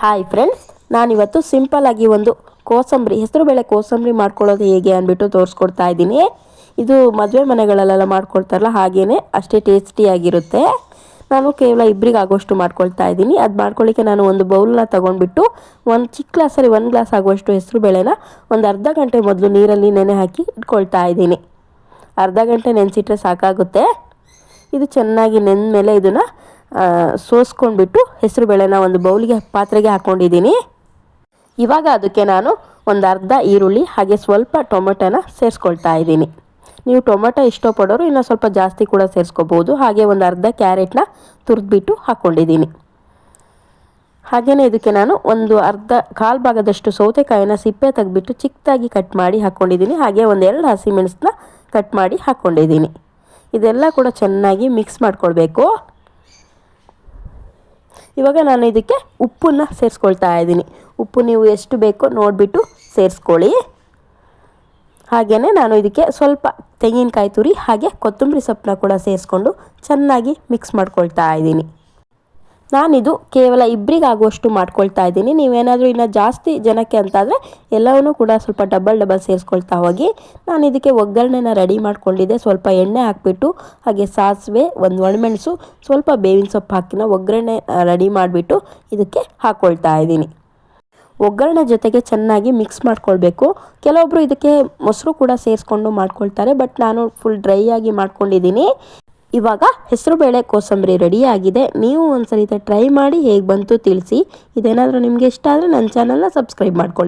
Hi friends ನಾನಿವತ್ತು ಸಿಂಪಲ್ಲಾಗಿ ಒಂದು ಕೋಸಂಬರಿ, ಹೆಸರುಬೇಳೆ ಕೋಸಂಬರಿ ಮಾಡ್ಕೊಳ್ಳೋದು ಹೇಗೆ ಅಂದ್ಬಿಟ್ಟು ತೋರಿಸ್ಕೊಡ್ತಾ ಇದ್ದೀನಿ. ಇದು ಮದುವೆ ಮನೆಗಳಲ್ಲೆಲ್ಲ ಮಾಡ್ಕೊಳ್ತಾರಲ್ಲ ಹಾಗೇ ಅಷ್ಟೇ ಟೇಸ್ಟಿಯಾಗಿರುತ್ತೆ ನಾನು ಕೇವಲ ಇಬ್ಬರಿಗೆ ಆಗೋಷ್ಟು ಮಾಡ್ಕೊಳ್ತಾ ಇದ್ದೀನಿ. ಅದು ಮಾಡ್ಕೊಳ್ಳಿಕ್ಕೆ ನಾನು ಒಂದು ಬೌಲ್ನ ತೊಗೊಂಡ್ಬಿಟ್ಟು ಒಂದು ಚಿಕ್ಕ ಗ್ಲಾಸಲ್ಲಿ ಒಂದು ಗ್ಲಾಸ್ ಆಗುವಷ್ಟು ಹೆಸರು ಬೇಳೆನ ಒಂದು ಅರ್ಧ ಗಂಟೆ ಮೊದಲು ನೀರಲ್ಲಿ ನೆನೆ ಹಾಕಿ ಇಟ್ಕೊಳ್ತಾ ಇದ್ದೀನಿ. ಅರ್ಧ ಗಂಟೆ ನೆನೆಸಿಟ್ರೆ ಸಾಕಾಗುತ್ತೆ. ಇದು ಚೆನ್ನಾಗಿ ನೆಂದ ಮೇಲೆ ಇದನ್ನು ಸೋಸ್ಕೊಂಡ್ಬಿಟ್ಟು ಹೆಸರು ಬೇಳೆನ ಒಂದು ಬೌಲಿಗೆ ಪಾತ್ರೆಗೆ ಹಾಕ್ಕೊಂಡಿದ್ದೀನಿ ಇವಾಗ ಅದಕ್ಕೆ ನಾನು ಒಂದು ಅರ್ಧ ಈರುಳ್ಳಿ ಹಾಗೆ ಸ್ವಲ್ಪ ಟೊಮೆಟೊನ ಸೇರಿಸ್ಕೊಳ್ತಾ ಇದ್ದೀನಿ. ನೀವು ಟೊಮೆಟೊ ಇಷ್ಟಪಡೋರು ಇನ್ನೂ ಸ್ವಲ್ಪ ಜಾಸ್ತಿ ಕೂಡ ಸೇರಿಸ್ಕೋಬೋದು. ಹಾಗೆ ಒಂದು ಅರ್ಧ ಕ್ಯಾರೆಟ್ನ ತುರಿದ್ಬಿಟ್ಟು ಹಾಕ್ಕೊಂಡಿದ್ದೀನಿ ಹಾಗೆಯೇ ಇದಕ್ಕೆ ನಾನು ಒಂದು ಅರ್ಧ ಕಾಲು ಭಾಗದಷ್ಟು ಸೌತೆಕಾಯಿನ ಸಿಪ್ಪೆ ತೆಗೆದ್ಬಿಟ್ಟು ಚಿಕ್ಕದಾಗಿ ಕಟ್ ಮಾಡಿ ಹಾಕ್ಕೊಂಡಿದ್ದೀನಿ ಹಾಗೆ ಒಂದೆರಡು ಹಸಿಮೆಣಸನ್ನ ಕಟ್ ಮಾಡಿ ಹಾಕ್ಕೊಂಡಿದ್ದೀನಿ ಇದೆಲ್ಲ ಕೂಡ ಚೆನ್ನಾಗಿ ಮಿಕ್ಸ್ ಮಾಡ್ಕೊಳ್ಬೇಕು. ಇವಾಗ ನಾನು ಇದಕ್ಕೆ ಉಪ್ಪನ್ನು ಸೇರಿಸ್ಕೊಳ್ತಾ ಇದ್ದೀನಿ. ಉಪ್ಪು ನೀವು ಎಷ್ಟು ಬೇಕೋ ನೋಡಿಬಿಟ್ಟು ಸೇರಿಸ್ಕೊಳ್ಳಿ. ಹಾಗೆಯೇ ನಾನು ಇದಕ್ಕೆ ಸ್ವಲ್ಪ ತೆಂಗಿನಕಾಯಿ ತುರಿ ಹಾಗೆ ಕೊತ್ತಂಬರಿ ಸೊಪ್ಪನ್ನ ಕೂಡ ಸೇರಿಸ್ಕೊಂಡು ಚೆನ್ನಾಗಿ ಮಿಕ್ಸ್ ಮಾಡ್ಕೊಳ್ತಾ ಇದ್ದೀನಿ. ನಾನಿದು ಕೇವಲ ಇಬ್ಬರಿಗಾಗುವಷ್ಟು ಮಾಡ್ಕೊಳ್ತಾ ಇದ್ದೀನಿ. ನೀವೇನಾದರೂ ಇನ್ನು ಜಾಸ್ತಿ ಜನಕ್ಕೆ ಅಂತಾದರೆ ಎಲ್ಲವನ್ನೂ ಕೂಡ ಸ್ವಲ್ಪ ಡಬಲ್ ಡಬಲ್ ಸೇರಿಸ್ಕೊಳ್ತಾ ಹೋಗಿ. ನಾನು ಇದಕ್ಕೆ ಒಗ್ಗರಣೆನ ರೆಡಿ ಮಾಡ್ಕೊಂಡಿದ್ದೆ. ಸ್ವಲ್ಪ ಎಣ್ಣೆ ಹಾಕಿಬಿಟ್ಟು, ಹಾಗೆ ಸಾಸಿವೆ, ಒಂದು ಒಣಮೆಣಸು, ಸ್ವಲ್ಪ ಬೇವಿನ ಸೊಪ್ಪು ಹಾಕಿನ ಒಗ್ಗರಣೆ ರೆಡಿ ಮಾಡಿಬಿಟ್ಟು ಇದಕ್ಕೆ ಹಾಕ್ಕೊಳ್ತಾ ಇದ್ದೀನಿ. ಒಗ್ಗರಣೆ ಜೊತೆಗೆ ಚೆನ್ನಾಗಿ ಮಿಕ್ಸ್ ಮಾಡ್ಕೊಳ್ಬೇಕು. ಕೆಲವೊಬ್ಬರು ಇದಕ್ಕೆ ಮೊಸರು ಕೂಡ ಸೇರಿಸ್ಕೊಂಡು ಮಾಡ್ಕೊಳ್ತಾರೆ, ಬಟ್ ನಾನು ಫುಲ್ ಡ್ರೈ ಆಗಿ ಮಾಡ್ಕೊಂಡಿದ್ದೀನಿ. ಇವಾಗ ಹೆಸರುಬೇಳೆ ಕೋಸಂಬರಿ ರೆಡಿ ಆಗಿದೆ. ನೀವು ಒಂದ್ಸರಿ ಟ್ರೈ ಮಾಡಿ ಹೇಗೆ ಬಂತು ತಿಳಿಸಿ. ಇದೇನಾದರೂ ನಿಮಗೆ ಇಷ್ಟ ಆದರೆ ನನ್ನ ಚಾನಲ್ನ ಸಬ್ಸ್ಕ್ರೈಬ್ ಮಾಡ್ಕೊಳ್ಳಿ.